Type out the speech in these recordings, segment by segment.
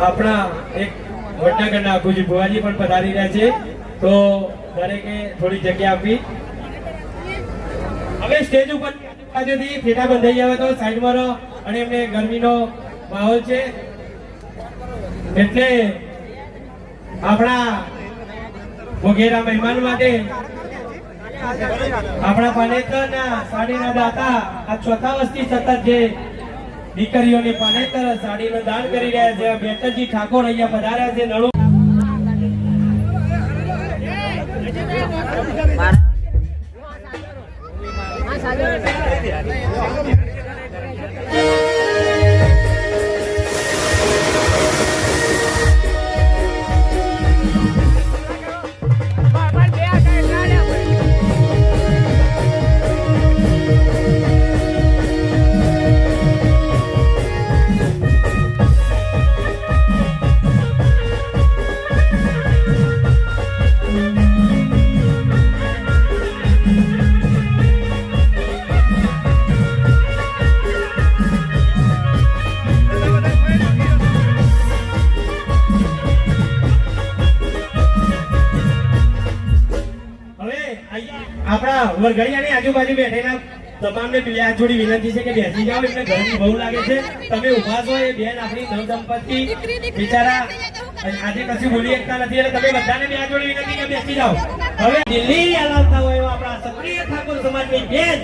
આપણા એક વડનગરના અકુજી ભુવાજી પણ પધારી રહ્યા છે. તો દરેકે થોડી જગ્યા આપી હવે સ્ટેજ ઉપર બાજુથી ફેટા બંધાઈ આવે તો સાઈડમાં રહો અને એમને ગરમીનો માહોલ છે. એટલે આપણા વગેરા મહેમાન માટે આપણા પાનેતરના સાડીના દાતા આ ચોથા વર્ષથી સતત જે દીકરીઓને પાનેતર સાડીનું દાન કરી રહ્યા છે બેટરજી ઠાકોર અહીંયા પધાર્યા છે, નળુ આપણા વરઘડિયાની આજુબાજુ બેઠેલા તમામને બે જોડી વિનંતી છે કે બેસી જાઓ એમને ગરમી બહુ લાગે છે. તમે ઊભા છો એ બેન આપણી નવ દંપતી બિચારા આજે કશું બોલી શકતા નથી, એટલે તમે બધાને બે જોડી વિનંતી કે બેસી જાઓ. હવે દિલ્હી હલાવતા હોય એવા આપણા ક્ષત્રિય ઠાકોર સમાજની બેન,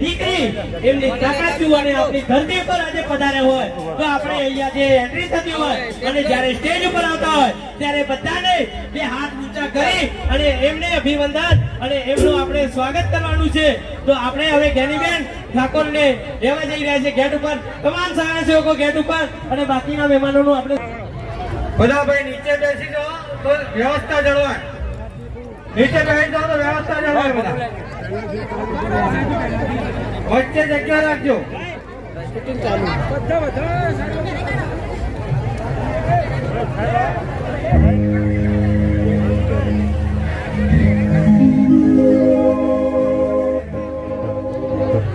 દીકરી, એમની તાકાત જોવાને આપણી ધરતી પર આજે પધારે હોય. તો આપણે અહીંયા જે એન્ટ્રી થતી હોય, અને જ્યારે સ્ટેજ ઉપર આવતા હોય, ત્યારે બધાને બે હાથ ઊંચા કરી અને એમને અભિવંદન અને એમનું આપણે સ્વાગત કરવાનું છે. તો આપણે હવે જ્ઞાનીબેન ઠાકોરને લેવા જઈ રહ્યા છે ગેટ ઉપર. તમામ સેવકો ગેટ ઉપર અને બાકીના મહેમાનોનું આપણે બધા ભાઈ નીચે બેસી જાઓ, તો વ્યવસ્થા જળવાય. નીચે બેસી જાઓ, તો વ્યવસ્થા જળવાય બધા. વચ્ચે જગ્યા રાખજો. બધા ઠાકોરની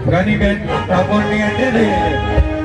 એન્ટ્રી થઈ છે